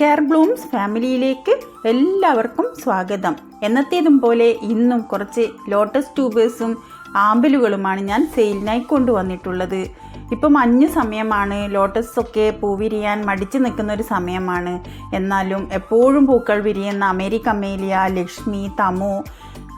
Care Bloom's ഫാമിലിയിലേക്ക് എല്ലാവർക്കും സ്വാഗതം. എന്നത്തേതും പോലെ ഇന്നും കുറച്ച് ലോട്ടസ് ട്യൂബേഴ്സും ആമ്പലുകളുമാണ് ഞാൻ സെയിലിനായി കൊണ്ടുവന്നിട്ടുള്ളത്. ഇപ്പം മഞ്ഞ് സമയമാണ് ലോട്ടസ് ഒക്കെ പൂ വിരിയാൻ മടിച്ചു നിൽക്കുന്ന ഒരു സമയമാണ്. എന്നാലും എപ്പോഴും പൂക്കൾ വിരിയുന്ന അമേരിക്ക അമേലിയ ലക്ഷ്മി തമു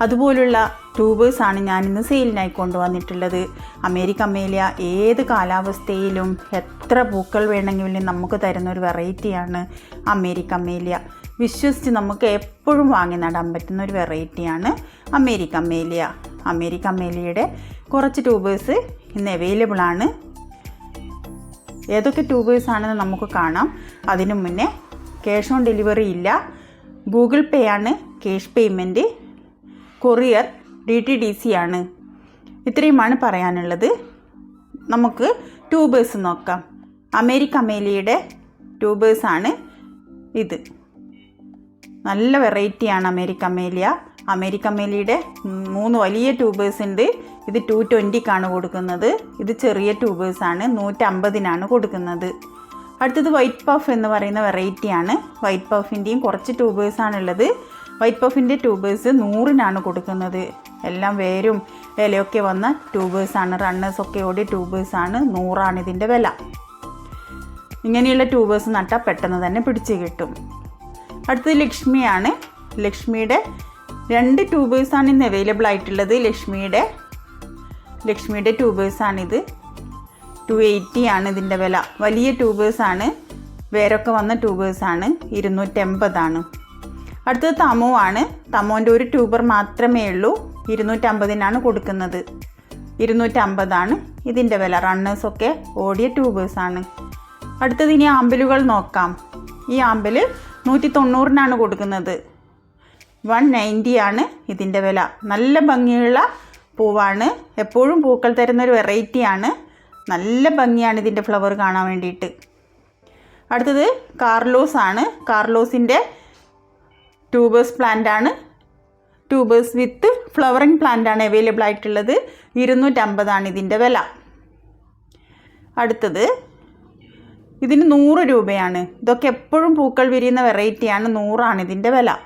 അതുപോലുള്ള ട്യൂബേഴ്സാണ് ഞാനിന്ന് സെയിലിനായി കൊണ്ടുവന്നിട്ടുള്ളത്. അമേരിക്ക അമേലിയ ഏത് കാലാവസ്ഥയിലും എത്ര പൂക്കൾ വേണമെങ്കിലും നമുക്ക് തരുന്ന ഒരു വെറൈറ്റിയാണ് അമേരിക്ക അമേലിയ. വിശ്വസിച്ച് നമുക്ക് എപ്പോഴും വാങ്ങി നടാൻ പറ്റുന്ന ഒരു വെറൈറ്റിയാണ് അമേരിക്ക അമേലിയ. അമേരിക്ക അമേലിയയുടെ കുറച്ച് ട്യൂബേഴ്സ് ഇന്ന് അവൈലബിൾ ആണ്. ഏതൊക്കെ ട്യൂബേഴ്സ് ആണെന്ന് നമുക്ക് കാണാം. അതിനു മുന്നേ ക്യാഷ് ഓൺ ഡെലിവറി ഇല്ല. ഗൂഗിൾ പേ ആണ് cash payment courier D T D C ആണ്. ഇത്രയുമാണ് പറയാനുള്ളത്. നമുക്ക് ട്യൂബേഴ്സ് നോക്കാം. അമേരിക്ക അമേലിയുടെ ട്യൂബേഴ്സാണ് ഇത്. നല്ല വെറൈറ്റിയാണ് അമേരിക്ക അമേലിയ. അമേരിക്ക അമേലിയുടെ മൂന്ന് വലിയ ട്യൂബേഴ്സ് ഉണ്ട്. ഇത് ടു ട്വന്റിക്കാണ് കൊടുക്കുന്നത്. ഇത് ചെറിയ ട്യൂബേഴ്സാണ് നൂറ്റമ്പതിനാണ് കൊടുക്കുന്നത്. അടുത്തത് വൈറ്റ് പഫ് എന്ന് പറയുന്ന വെറൈറ്റിയാണ് വൈറ്റ് പഫിന്റെയും കുറച്ച് ട്യൂബേഴ്സാണുള്ളത് വൈറ്റ് പഫിന്റെ ട്യൂബേഴ്സ് നൂറിനാണ് കൊടുക്കുന്നത്. എല്ലാം വേരും. വിലയൊക്കെ വന്ന ട്യൂബേഴ്സാണ്. റണ്ണേഴ്സൊക്കെ ഓടി ട്യൂബേഴ്സാണ്. നൂറാണ് ഇതിന്റെ വില. ഇങ്ങനെയുള്ള ട്യൂബേഴ്സ് നട്ടാൽ പെട്ടെന്ന് തന്നെ പിടിച്ച് കിട്ടും. അടുത്തത് ലക്ഷ്മിയാണ്. ലക്ഷ്മിയുടെ രണ്ട് ട്യൂബേഴ്സാണ് ഇന്ന് അവൈലബിൾ ആയിട്ടുള്ളത്. ലക്ഷ്മിയുടെ ലക്ഷ്മിയുടെ ട്യൂബേഴ്സാണിത്. ടു എയ്റ്റി ആണ് ഇതിന്റെ വില. വലിയ ട്യൂബേഴ്സാണ്. വേരൊക്കെ വന്ന ട്യൂബേഴ്സാണ്. ഇരുന്നൂറ്റമ്പതാണ്. അടുത്തത് തമോ ആണ് തമോന്റെ ഒരു ട്യൂബർ മാത്രമേ ഉള്ളൂ. ഇരുന്നൂറ്റമ്പതിനാണ് കൊടുക്കുന്നത്. ഇരുന്നൂറ്റമ്പതാണ് ഇതിന്റെ വില. റണ്ണേഴ്സൊക്കെ ഓടിയ ട്യൂബേഴ്സാണ് അടുത്തത് ഇനി ആമ്പലുകൾ നോക്കാം. ഈ ആമ്പൽ നൂറ്റി തൊണ്ണൂറിനാണ് കൊടുക്കുന്നത്. വൺ നയന്റി ആണ് ഇതിന്റെ വില. നല്ല ഭംഗിയുള്ള പൂവാണ്. എപ്പോഴും പൂക്കൾ തരുന്നൊരു വെറൈറ്റിയാണ് നല്ല ഭംഗിയാണ് ഇതിന്റെ ഫ്ലവർ കാണാൻ വേണ്ടിയിട്ട്. അടുത്തത് കാർലോസ് ആണ് കാർലോസിന്റെ ട്യൂബേഴ്സ് പ്ലാന്റ് ആണ്. ട്യൂബേഴ്സ് വിത്ത് ഫ്ലവറിങ് പ്ലാന്റ് ആണ് അവൈലബിൾ ആയിട്ടുള്ളത്. ഇരുന്നൂറ്റമ്പതാണ് ഇതിന്റെ വില. അടുത്തത് ഇതിന് നൂറ് രൂപയാണ്. ഇതൊക്കെ എപ്പോഴും പൂക്കൾ വിരിയുന്ന വെറൈറ്റിയാണ് നൂറാണ് ഇതിന്റെ വില.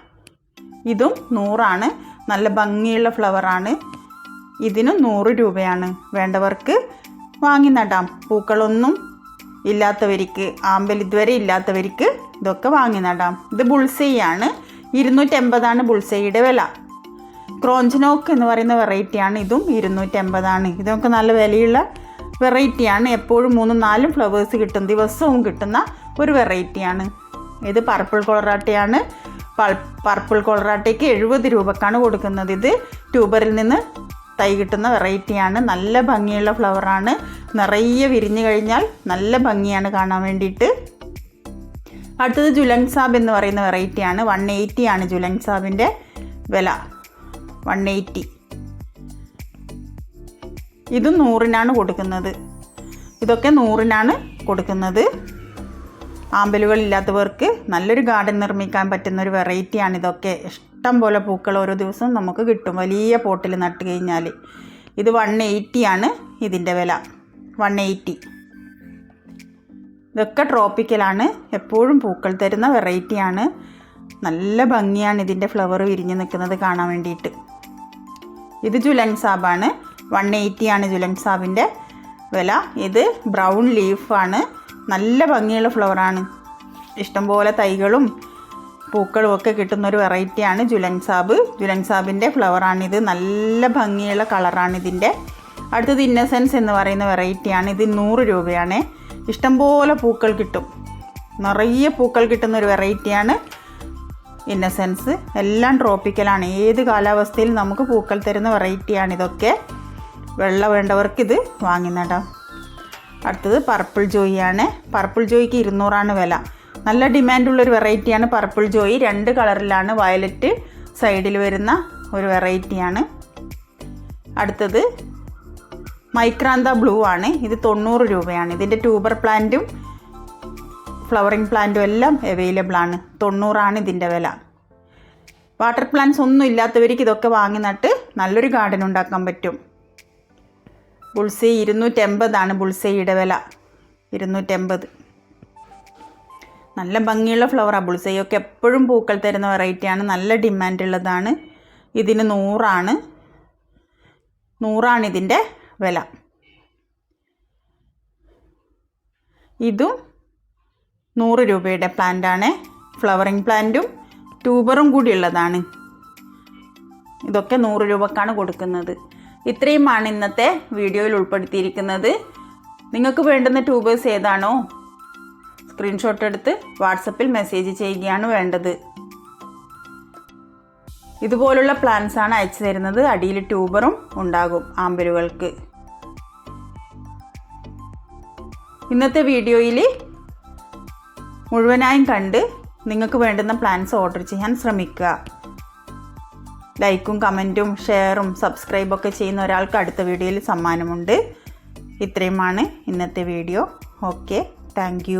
ഇതും നൂറാണ്. നല്ല ഭംഗിയുള്ള ഫ്ലവറാണ് ഇതിനും നൂറ് രൂപയാണ്. വേണ്ടവർക്ക് വാങ്ങി നടാം. പൂക്കളൊന്നും ഇല്ലാത്തവർക്ക് ആമ്പൽ ഇതുവരെ ഇല്ലാത്തവർക്ക് ഇതൊക്കെ വാങ്ങി നടാം. ഇത് ബുൾസൈയാണ് ഇരുന്നൂറ്റമ്പതാണ് ബുൾസൈയുടെ വില. ക്രോഞ്ചനോക്ക് എന്ന് പറയുന്ന വെറൈറ്റിയാണ് ഇതും ഇരുന്നൂറ്റമ്പതാണ്. ഇതൊക്കെ നല്ല വിലയുള്ള വെറൈറ്റിയാണ് എപ്പോഴും മൂന്നും നാലും ഫ്ലവേഴ്സ് കിട്ടും. ദിവസവും കിട്ടുന്ന ഒരു വെറൈറ്റിയാണ് ഇത് പർപ്പിൾ കൊളറാട്ടയാണ്. പർപ്പിൾ കൊളറാട്ടയ്ക്ക് എഴുപത് രൂപക്കാണ് കൊടുക്കുന്നത്. ഇത് ട്യൂബറിൽ നിന്ന് തൈ കിട്ടുന്ന വെറൈറ്റിയാണ് നല്ല ഭംഗിയുള്ള ഫ്ലവറാണ് നിറയെ വിരിഞ്ഞു കഴിഞ്ഞാൽ നല്ല ഭംഗിയാണ് കാണാൻ വേണ്ടിയിട്ട്. അടുത്തത് ജുലങ് സാബ് എന്ന് പറയുന്ന വെറൈറ്റിയാണ് വൺ എയ്റ്റിയാണ് ജുലങ് സാബിന്റെ വില. One eighty. ഇത് നൂറിനാണ് കൊടുക്കുന്നത്. ഇതൊക്കെ നൂറിനാണ് കൊടുക്കുന്നത്. ആമ്പലുകൾ ഇല്ലാത്തവർക്ക് നല്ലൊരു ഗാർഡൻ നിർമ്മിക്കാൻ പറ്റുന്ന ഒരു വെറൈറ്റിയാണ് ഇതൊക്കെ. ഇഷ്ടം പോലെ പൂക്കൾ ഓരോ ദിവസവും നമുക്ക് കിട്ടും. വലിയ പോട്ടിൽ നട്ട് കഴിഞ്ഞാൽ. ഇത് വൺ എയ്റ്റിയാണ് ഇതിന്റെ വില. One eighty. ഇതൊക്കെ ട്രോപ്പിക്കലാണ്. എപ്പോഴും പൂക്കൾ തരുന്ന വെറൈറ്റിയാണ്. നല്ല ഭംഗിയാണ് ഇതിന്റെ ഫ്ലവർ വിരിഞ്ഞ് നിൽക്കുന്നത് കാണാൻ വേണ്ടിയിട്ട്. ഇത് ജുലൻ സാബാണ്. വൺ എയ്റ്റി ആണ് ജുലൻ സാബിന്റെ വില. ഇത് ബ്രൗൺ ലീഫാണ് നല്ല ഭംഗിയുള്ള ഫ്ലവറാണ് ഇഷ്ടംപോലെ തൈകളും പൂക്കളും ഒക്കെ കിട്ടുന്ന ഒരു വെറൈറ്റിയാണ് ജുലൻ സാബ്. ജുലൻ സാബിന്റെ ഫ്ലവറാണിത് നല്ല ഭംഗിയുള്ള കളറാണ് ഇതിന്റെ. അടുത്തത് ഇന്നസെൻസ് എന്ന് പറയുന്ന വെറൈറ്റിയാണ് ഇത് നൂറ് രൂപയാണ്. ഇഷ്ടംപോലെ പൂക്കൾ കിട്ടും. നിറയെ പൂക്കൾ കിട്ടുന്ന ഒരു വെറൈറ്റിയാണ് ഇന്നസെൻസ്. എല്ലാം ട്രോപ്പിക്കലാണ്. ഏത് കാലാവസ്ഥയിൽ നമുക്ക് പൂക്കൾ തരുന്ന വെറൈറ്റിയാണ് ഇതൊക്കെ. വെള്ള വേണ്ടവർക്ക് വാങ്ങി നടാം അടുത്തത് പർപ്പിൾ ജോയിയാണ്. പർപ്പിൾ ജോയിക്ക് ഇരുന്നൂറാണ് വില. നല്ല ഡിമാൻഡുള്ളൊരു വെറൈറ്റിയാണ് പർപ്പിൾ ജോയി. രണ്ട് കളറിലാണ് വയലറ്റ് സൈഡിൽ വരുന്ന ഒരു വെറൈറ്റിയാണ്. അടുത്തത് മൈക്രാന്ത ബ്ലൂ ആണ്. ഇത് തൊണ്ണൂറ് രൂപയാണ്. ഇതിന്റെ ട്യൂബർ പ്ലാന്റും ഫ്ലവറിങ് പ്ലാന്റും എല്ലാം അവൈലബിൾ ആണ്. തൊണ്ണൂറാണ് ഇതിന്റെ വില. വാട്ടർ പ്ലാന്റ്സ് ഒന്നും ഇല്ലാത്തവർക്ക് ഇതൊക്കെ വാങ്ങി നട്ട് നല്ലൊരു ഗാർഡൻ ഉണ്ടാക്കാൻ പറ്റും. ബുൾസൈ ഇരുന്നൂറ്റമ്പതാണ് ബുൾസൈയുടെ വില. ഇരുന്നൂറ്റമ്പത്. നല്ല ഭംഗിയുള്ള ഫ്ലവറാണ് ബുൾസൈയൊക്കെ എപ്പോഴും പൂക്കൾ തരുന്ന വെറൈറ്റിയാണ് നല്ല ഡിമാൻഡ് ഉള്ളതാണ്. ഇതിന് നൂറാണ്. നൂറാണ് ഇതിന്റെ വില. ഇതും നൂറ് രൂപയുടെ പ്ലാന്റാണ്. ഫ്ലവറിങ് പ്ലാന്റും ട്യൂബറും കൂടി ഉള്ളതാണ് ഇതൊക്കെ നൂറ് രൂപക്കാണ് കൊടുക്കുന്നത്. ഇത്രയുമാണ് ഇന്നത്തെ വീഡിയോയിൽ ഉൾപ്പെടുത്തിയിരിക്കുന്നത്. നിങ്ങൾക്ക് വേണ്ടുന്ന ട്യൂബേഴ്സ് ഏതാണോ സ്ക്രീൻഷോട്ട് എടുത്ത് വാട്സപ്പിൽ മെസ്സേജ് ചെയ്യുകയാണ് വേണ്ടത്. ഇതുപോലുള്ള പ്ലാൻസ് ആണ് അയച്ചു തരുന്നത്. അടിയിൽ ട്യൂബറും ഉണ്ടാകും ആമ്പലുകൾക്ക്. ഇന്നത്തെ വീഡിയോയിൽ മുഴുവനായും കണ്ട് നിങ്ങൾക്ക് വേണ്ടുന്ന പ്ലാൻസ് ഓർഡർ ചെയ്യാൻ ശ്രമിക്കുക. ലൈക്കും കമന്റും ഷെയറും സബ്സ്ക്രൈബൊക്കെ ചെയ്യുന്ന ഒരാൾക്ക് അടുത്ത വീഡിയോയിൽ സമ്മാനമുണ്ട്. ഇത്രയുമാണ് ഇന്നത്തെ വീഡിയോ ഓക്കെ താങ്ക്